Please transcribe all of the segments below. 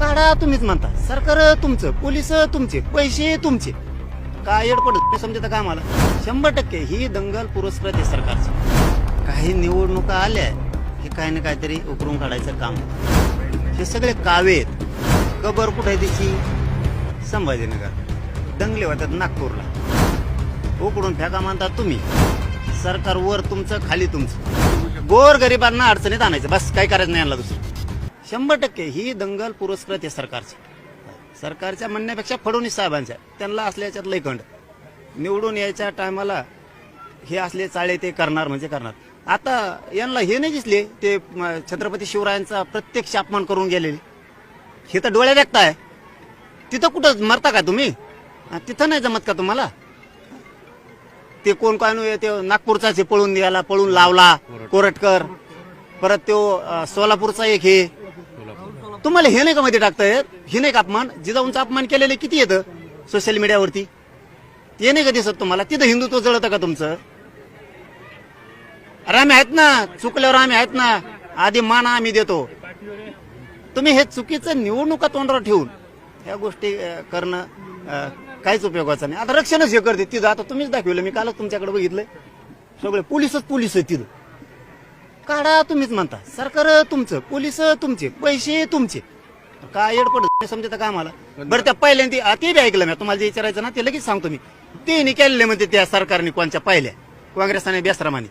काढा तुम्हीच म्हणता. सरकार तुमचं पोलीस तुमचे पैसे तुमचे. काय येडपड समजत का आम्हाला? शंभर टक्के ही दंगल पुरस्कृत आहे सरकारची. काही निवडणुका आल्या हे काही ना काहीतरी उकरून काढायचं काम. हे सगळे कावे आहेत. कबर कुठे आहे संभाजीनगर. दंगले होतात नागपूरला. उकडून फेका म्हणतात तुम्ही. सरकार वर तुमचं खाली तुमचं. गोर गरिबांना अडचणीत आणायचं. बस काय करायचं नाही आणला दुसरं. शंभर टक्के ही दंगल पुरस्कृत आहे सरकारची. सरकारच्या म्हणण्यापेक्षा फडणवीस साहेबांच्या. त्यांना असल्याच्यात लय खंड. निवडून यायच्या टायमाला हे असले चाळे ते करणार म्हणजे करणार. आता यांना हे नाही दिसले ते छत्रपती शिवरायांचा प्रत्यक्ष अपमान करून गेलेले. हे तर डोळ्या देखताय तिथं कुठं मरता का तुम्ही? तिथं नाही जमत का तुम्हाला? ते कोण काय ते नागपूरचा पळून द्यायला पळून लावला कोरटकर. परत तो सोलापूरचा एक हे. तुम्हाला हे नाही का मध्ये टाकतायत हे नाही का अपमान? जिजाऊंचा अपमान केलेले किती येतं सोशल मीडियावरती ते नाही का दिसत तुम्हाला? तिथं हिंदुत्व जळतं का तुमचं? अरे आम्ही आहेत ना? चुकल्यावर आम्ही आहेत ना? आधी माना आम्ही देतो. तुम्ही हे चुकीचं निवडणुका तोंडावर ठेवून ह्या गोष्टी करणं काहीच उपयोगाचं नाही. आता रक्षणच हे करते. तिथं आता तुम्हीच दाखवलं. मी कालच तुमच्याकडे बघितलंय. सगळे पोलीसच पोलीस आहे तिथं. काढा तुम्हीच म्हणता. सरकार तुमचं पोलीस तुमचे पैसे तुमचे. काय एडपड समजत का आम्हाला? बरं त्या पहिल्यांदा ते बी ऐकलं मी. तुम्हाला जे विचारायचं ना ते लगेच सांगतो मी. त्यांनी केलेले म्हणते त्या सरकारने कोणच्या पाहिल्या? काँग्रेसाने बेसरामाने.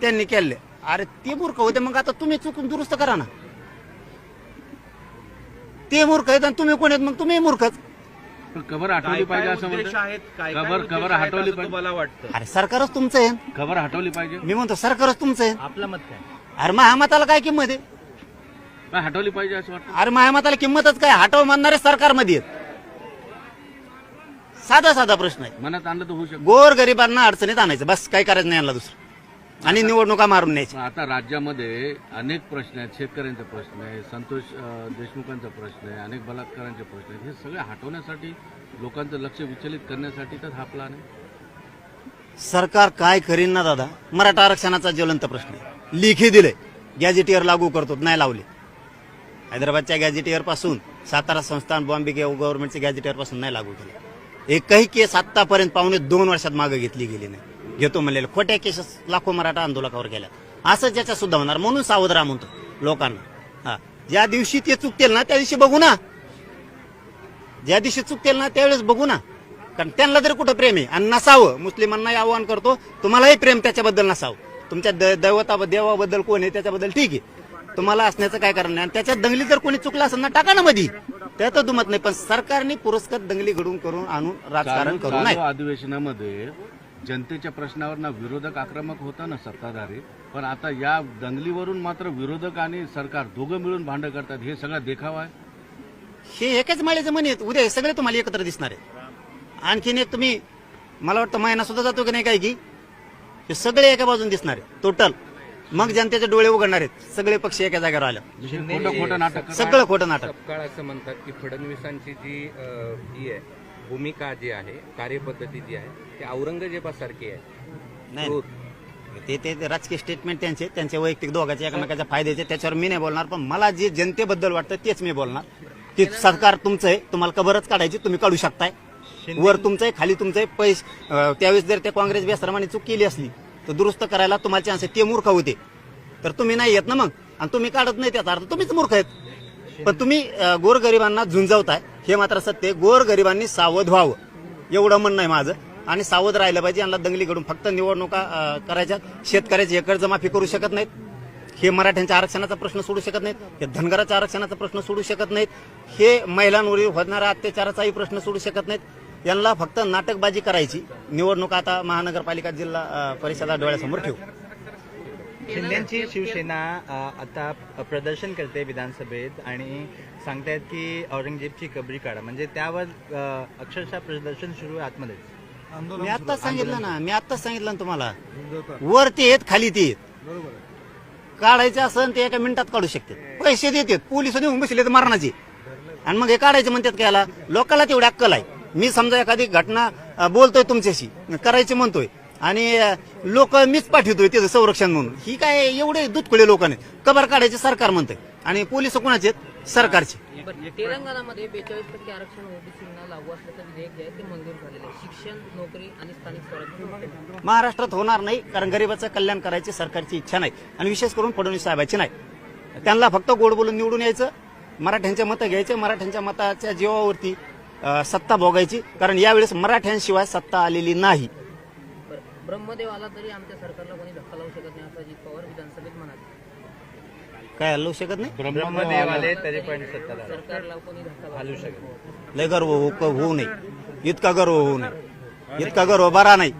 त्यांनी केले अरे ते मूर्ख होते. मग आता तुम्ही चुकून दुरुस्त करा ना. ते मूर्ख आहेत आणि तुम्ही कोण आहेत? मग तुम्ही मूर्खच. कबर हटवली पाहिजे असं म्हणतात? आहेत? काय काय खबर उद्देश खबर आहेत हटवली असं पाहिजे? तुम्हाला वाटतं? अरे सरकारच तुमचं आहे. खबर हटवली पाहिजे? मी म्हणतो सरकारच तुमचं आहे. आपलं मत काय? अरे महामताला काय किंमत आहे? हटवली पाहिजे असं वाटतं. अरे महामताला किंमतच काय? हटव म्हणणारे सरकारमध्ये आहेत. साधा साधा प्रश्न आहे. मनात आणलं तर होऊ शकतं. गोर गरिबांना अडचणीत आणायचं. बस काय करायचं नाही यांना दुसरं. आणि निवडणुका मारून न्यायच्या. पण आता राज्यामध्ये अनेक प्रश्न आहेत शेतकऱ्यांचा प्रश्न आहे संतोष देशमुखांचा प्रश्न आहे अनेक बलात्कारांचे प्रश्न आहेत. हे सगळे हटवण्यासाठी लोकांचं लक्ष विचलित करण्यासाठी तर हा प्लान आहे. सरकार काय करीन ना दादा? मराठा आरक्षणाचा ज्वलंत प्रश्न आहे. लिखी दिले. गॅजेटियर लागू करतो नाही लावले. हैदराबादच्या गॅजेटियरपासून सातारा संस्थान बॉम्बे गव्हर्नमेंटच्या गॅजेटियरपासून नाही लागू केले. एकही केस आतापर्यंत पावणे दोन वर्षात मागे घेतली गेली नाही. घेतो म्हणलेले. खोट्या केसेस लाखो मराठा आंदोलकावर गेल्या असं ज्याच्या सुद्धा होणार. म्हणून सावध राहा म्हणतो लोकांना. हा. ज्या दिवशी ते चुकतील ना त्या दिवशी बघू ना. ज्या दिवशी चुकतील ना त्यावेळेस बघू ना. कारण त्यांना जर कुठं प्रेम आहे आणि नसावं मुस्लिमांनाही आव्हान करतो तुम्हालाही प्रेम त्याच्याबद्दल नसावं. तुमच्या द- दैवता देवाबद्दल कोण आहे त्याच्याबद्दल ठीक आहे. तुम्हाला असण्याचं काय कारण नाही. आणि त्याच्यात दंगली जर कोणी चुकला असेल ना टाका ना मधी. त्यात दुमत नाही. पण सरकारने पुरस्कार दंगली घडून करून आणून राजकारण चालू करू नये चालू अधिवेशनामध्ये जनतेच्या प्रश्नावर ना विरोधक आक्रमक होता ना सत्ताधारी. पण आता या दंगलीवरून मात्र विरोधक आणि सरकार दोघं मिळून भांडण करतात हे सगळा देखावा आहे. हे एकाच माळेचे म्हणे. उद्या हे सगळे तुम्हाला एकत्र दिसणार आहे आणखीन एक तुम्ही मला वाटतं महिना सुद्धा जातो की नाही काय की? हे सगळे एका बाजून दिसणार आहे टोटल मग जनतेचे डोळे उघडणार आहेत. सगळे पक्ष एका जागेवर आले. खोटं खोटं नाटक. सगळं खोटं नाटक. सपकाळ असं म्हणतात की फडणवीसांची जी अ, ही आहे भूमिका जी आहे कार्यपद्धती जी आहे ती औरंगजेबासारखी आहे. नाही. नाही. ते ते ते राजकीय स्टेटमेंट त्यांचे त्यांचे वैयक्तिक दोघांचे एकमेकाच्या फायद्याचे त्याच्यावर मी नाही बोलणार पण मला जे जनतेबद्दल वाटतं तेच मी बोलणार. की सरकार तुमचं आहे तुम्हाला कबरच काढायची तुम्ही काढू शकताय. वर तुमचं आहे खाली तुमचं आहे पैस अं, त्यावेळेस जर त्या काँग्रेस बेसरमाने चूक केली असली तर दुरुस्त करायला तुम्हाला चान्स आहे ते मूर्ख होते. तर तुम्ही नाही येत ना मग? आणि तुम्ही काढत नाही त्याचा अर्थ तुम्हीच मूर्ख आहेत. पण तुम्ही अं, गोरगरिबांना झुंजवताय. हे मात्र सत्य गोरगरिबांनी सावध व्हावं. एवढं म्हणणं आहे माझं. आणि सावध राहिलं पाहिजे यांना दंगली घडून फक्त निवडणुका करायच्या शेतकऱ्याची एकर्ज माफी करू शकत नाहीत. हे मराठ्यांच्या आरक्षणाचा प्रश्न सोडू शकत नाहीत. हे धनगराच्या आरक्षणाचा प्रश्न सोडू शकत नाहीत. हे महिलांवरील होणाऱ्या अत्याचाराचाही प्रश्न सोडू शकत नाहीत. यांना फक्त नाटकबाजी करायची. निवडणूक आता महानगरपालिका जिल्हा परिषदा डोळ्यासमोर ठेवू. शिंदेची शिवसेना आता प्रदर्शन करते विधानसभेत आणि सांगतायत की औरंगजेबची कबरी काढा. म्हणजे त्यावर अक्षरशः प्रदर्शन सुरू आहे आतमध्ये मी आत्ताच सांगितलं ना मी आत्ताच सांगितलं ना तुम्हाला. वर ते येत खाली ते येत काढायचे असन ते एका मिनिटात काढू शकते. पैसे देतात पोलीस देऊन बसले तर मारणाचे. आणि मग हे काढायचे म्हणतात की याला? लोकांना तेवढी अक्कल आहे. मी समजा एखादी घटना बोलतोय तुमच्याशी करायची म्हणतोय. आणि लोक मीच पाठवतोय त्याचं संरक्षण म्हणून. ही काय एवढे दुधकुळे लोक नाही कबर काढायचे सरकार म्हणतंय. आणि पोलीस कोणाचे आहेत? सरकारचे. तेलंगणामध्ये बेचाळीस टक्के आरक्षण ओबीसींना लागू असल्याचं विधेयक जे आहे ते मंजूर झालेलं आहे. शिक्षण नोकरी आणि स्थानिक स्वराज्य महाराष्ट्रात होणार नाही कारण गरिबाचं कल्याण करायची सरकारची इच्छा नाही. आणि विशेष करून फडणवीस साहेबांची नाही. त्यांना फक्त गोड बोलून निवडून यायचं मराठ्यांचे मतं घ्यायचे मराठ्यांच्या मताच्या जीवावरती अं, सत्ता भोगायची. कारण यावेळेस मराठ्यांशिवाय सत्ता आलेली नाही. ब्रह्मदेव आला तरी आमच्या सरकारला कोणी धक्का लावू शकत नाही असं अजित पवार विधानसभेत म्हणाले. काय हलवू शकत नाही? ब्रह्मदेव आले तरी पण सत्ताधार सरकारला कोणी धक्का हलू लावू शकत लय गर्व हो- होऊ नये. इतका गर्व होऊ नये. इतका गर्व बरा नाही.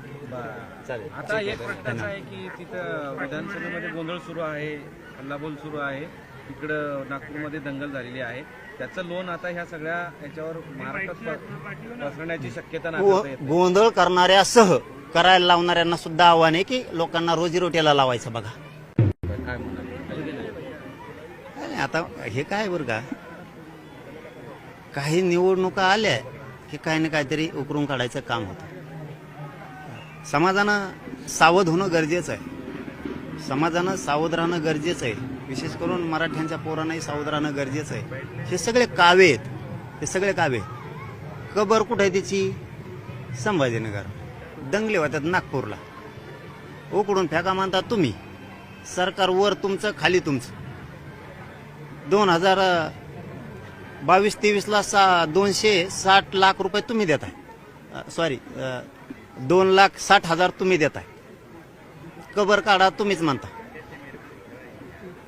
चालेल. आता एक प्रश्न असा आहे की तिथं विधानसभेमध्ये गोंधळ सुरू आहे हल्लाबोल सुरू आहे. इकडं नागपूरमध्ये दंगल झालेली आहे. त्याचं लोन आता ह्या सगळ्या याच्यावर महाराष्ट्रात पसरण्याची शक्यता गो- नाकारता येत नाही. गोंधळ करणाऱ्यासह करायला लावणाऱ्यांना सुद्धा आव्हान आहे की लोकांना रोजीरोटीला लावायचं बघा. काय म्हणाले आता हे काय बरं का? काही निवडणुका आल्या की काही ना काहीतरी उकरून काढायचं काम होतं. समाजानं सावध होणं गरजेचं आहे. समाजानं सावध राहणं गरजेचं आहे. विशेष करून मराठ्यांच्या पोरांनाही सावध राहणं गरजेचं आहे. हे सगळे कावे आहेत. हे सगळे कावे कबर कुठे आहे त्याची संभाजीनगर. दंगले होतात नागपूरला. उकडून फेका मानता तुम्ही. सरकार वर तुमचं खाली तुमचं. दोन हजार बावीस तेवीसला सा दोनशे साठ लाख रुपये तुम्ही देताय. सॉरी दोन लाख साठ हजार तुम्ही देताय. कबर काढा तुम्हीच म्हणता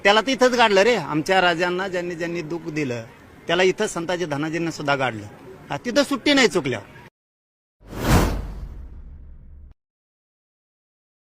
त्याला तर इथंच गाडलं रे. आमच्या राजांना ज्यांनी ज्यांनी दुःख दिलं त्याला इथं संताजी धनाजींना सुद्धा गाडलं. हा तिथं सुट्टी नाही चुकल्या